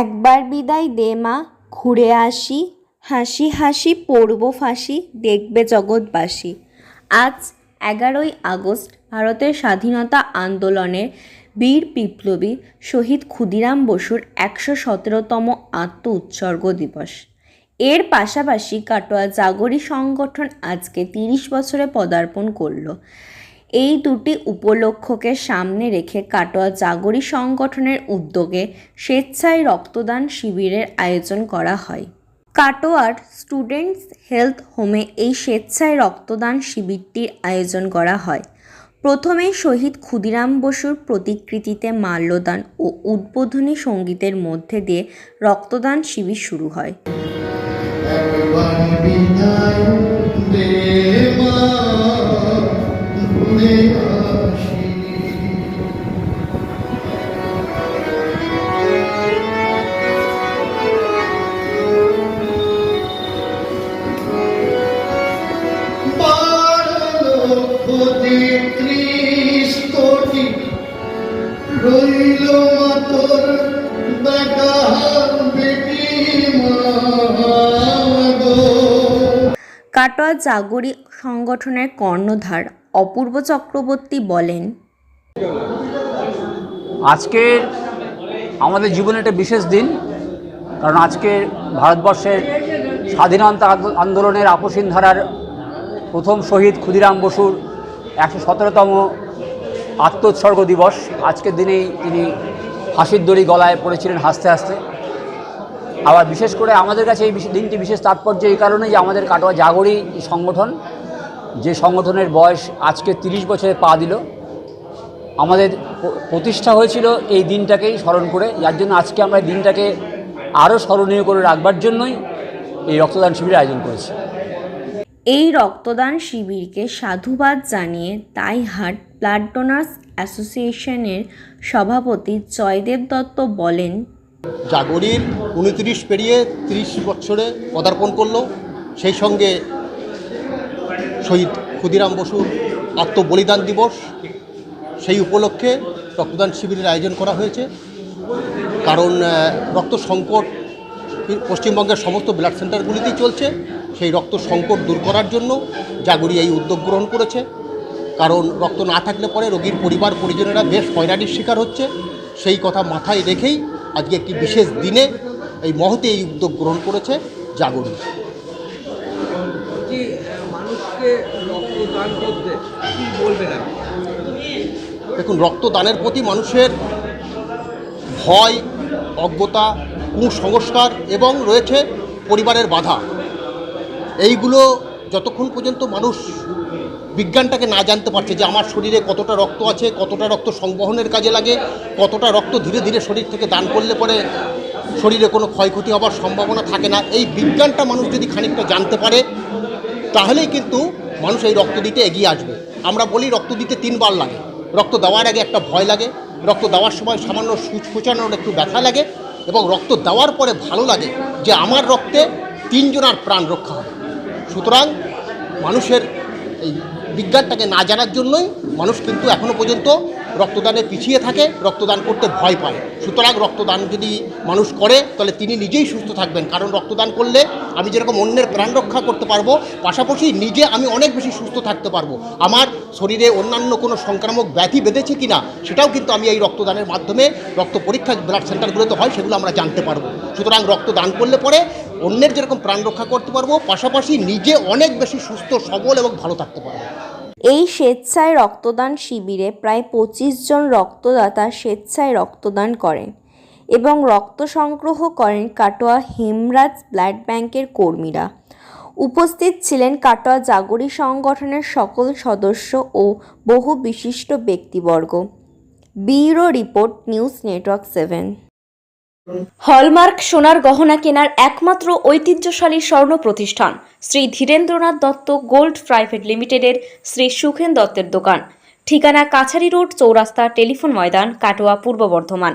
একবার বিদায় দে মা, ঘুরে আসি। হাসি হাসি পড়ব ফাঁসি, দেখবে জগৎবাসী। আজ এগারোই আগস্ট, ভারতের স্বাধীনতা আন্দোলনের বীর বিপ্লবী শহীদ ক্ষুদিরাম বসুর একশো সতেরোতম আত্ম উৎসর্গ দিবস। এর পাশাপাশি কাটোয়া জাগরি সংগঠন আজকে তিরিশ বছরে পদার্পণ করল। এই দুটি উপলক্ষকে সামনে রেখে কাটোয়া জাগরি সংগঠনের উদ্যোগে স্বেচ্ছায় রক্তদান শিবিরের আয়োজন করা হয়। কাটোয়ার স্টুডেন্টস হেলথ হোমে এই স্বেচ্ছায় রক্তদান শিবিরটির আয়োজন করা হয়। প্রথমেই শহীদ ক্ষুদিরাম বসুর প্রতিকৃতিতে মাল্যদান ও উদ্বোধনী সঙ্গীতের মধ্যে দিয়ে রক্তদান শিবির শুরু হয়। কাটোয়া জাগরি সংগঠনের কর্ণধার। অপূর্ব চক্রবর্তী বলেন। আজকে আমাদের জীবনে একটা বিশেষ দিন, কারণ আজকে ভারতবর্ষের স্বাধীনতা আন্দোলনের আপসীন ধারার প্রথম শহীদ ক্ষুদিরাম বসুর একশো সতেরোতম আত্মোৎসর্গ দিবস। আজকের দিনেই তিনি হাসির দড়ি গলায় পড়েছিলেন হাসতে হাসতে। আবার বিশেষ করে আমাদের কাছে এই দিনটি বিশেষ তাৎপর্য এই কারণে যে আমাদের কাটোয়া জাগরি সংগঠন যে সংগঠনের বয়স আজকে তিরিশ বছরে পা দিল আমাদের প্রতিষ্ঠা হয়েছিল এই দিনটাকেই স্মরণ করে। যার জন্য আজকে আমরা দিনটাকে আরও স্মরণীয় করে রাখবার জন্যই এই রক্তদান শিবিরের আয়োজন করেছি। এই রক্তদান শিবিরকে সাধুবাদ জানিয়ে তাইহাট ব্লাড ডোনার্স অ্যাসোসিয়েশনের সভাপতি জয়দেব দত্ত বলেন জাগরির উনত্রিশ পেরিয়ে তিরিশ বছরে পদার্পণ করল। সেই সঙ্গে শহীদ ক্ষুদিরাম বসুর আত্মবলিদান দিবস। সেই উপলক্ষে রক্তদান শিবিরের আয়োজন করা হয়েছে। কারণ রক্ত সংকট পশ্চিমবঙ্গের সমস্ত ব্লাড সেন্টারগুলিতেই চলছে। সেই রক্ত সংকট দূর করার জন্য জাগরি এই উদ্যোগ গ্রহণ করেছে। কারণ, রক্ত না থাকলে পরে রোগীর পরিবার, পরিজনেরা বেশ হয়রানির শিকার হচ্ছে। সেই কথা মাথায় রেখেই আজকে একটি বিশেষ দিনে এই মহতে এই উদ্যোগ গ্রহণ করেছে জাগরি। যে মানুষকে রক্তদান করতে? কি বলবেন আপনি? দেখুন, রক্তদানের প্রতি মানুষের ভয়, অজ্ঞতা, কুসংস্কার এবং রয়েছে পরিবারের বাধা। এইগুলো যতক্ষণ পর্যন্ত মানুষ বিজ্ঞানটাকে না জানতে পারছে যে আমার শরীরে কতটা রক্ত আছে, কতটা রক্ত সংবহনের কাজে লাগে, কতটা রক্ত ধীরে ধীরে শরীর থেকে দান করলে পরে শরীরে কোনো ক্ষয়ক্ষতি হবার সম্ভাবনা থাকে না, এই বিজ্ঞানটা মানুষ যদি খানিকটা জানতে পারে তাহলেই কিন্তু মানুষ এই রক্ত দিতে এগিয়ে আসবে। আমরা বলি রক্ত দিতে তিনবার লাগে। রক্ত দেওয়ার আগে একটা ভয় লাগে, রক্ত দেওয়ার সময় সামান্য সুচ ফুচানোর একটু ব্যথা লাগে এবং রক্ত দেওয়ার পরে ভালো লাগে যে আমার রক্তে তিনজনার প্রাণ রক্ষা হবে। সুতরাং মানুষের এই বিজ্ঞানটাকে না জানার জন্যই মানুষ কিন্তু এখনও পর্যন্ত রক্তদানে পিছিয়ে থাকে, রক্তদান করতে ভয় পায়। সুতরাং রক্তদান যদি মানুষ করে, তাহলে তিনি নিজেই সুস্থ থাকবেন। কারণ রক্তদান করলে আমি যেরকম অন্যের প্রাণ রক্ষা করতে পারব, পাশাপাশি নিজে আমি অনেক বেশি সুস্থ থাকতে পারব। আমার শরীরে অন্যান্য কোনো সংক্রামক ব্যাধি বেঁধেছে কি না সেটাও কিন্তু আমি এই রক্তদানের মাধ্যমে রক্ত পরীক্ষা ব্লাড সেন্টারগুলোতে হয়, সেগুলো আমরা জানতে পারব। সুতরাং রক্তদান করলে পরে অন্যের যেরকম প্রাণ রক্ষা করতে পারব, পাশাপাশি নিজে অনেক বেশি সুস্থ, সবল এবং ভালো থাকতে পারব। এই স্বেচ্ছায় রক্তদান শিবিরে প্রায় পঁচিশ জন রক্তদাতা স্বেচ্ছায় রক্তদান করেন। এবং রক্ত সংগ্রহ করেন কাটোয়া হেমরাজ ব্লাড ব্যাংকের কর্মীরা। উপস্থিত ছিলেন কাটোয়া জাগরি সংগঠনের সকল সদস্য ও বহু বিশিষ্ট ব্যক্তিবর্গ। Bureau report, news network seven. Hallmark সোনার গহনা কেনার একমাত্র ঐতিহ্যশালী স্বর্ণ প্রতিষ্ঠান শ্রী ধীরেন্দ্রনাথ দত্ত গোল্ড প্রাইভেট লিমিটেডের শ্রী সুখেন দত্তের দোকান। ঠিকানা কাছারি রোড, চৌরাস্তা, টেলিফোন ময়দান, কাটোয়া, পূর্ব বর্ধমান।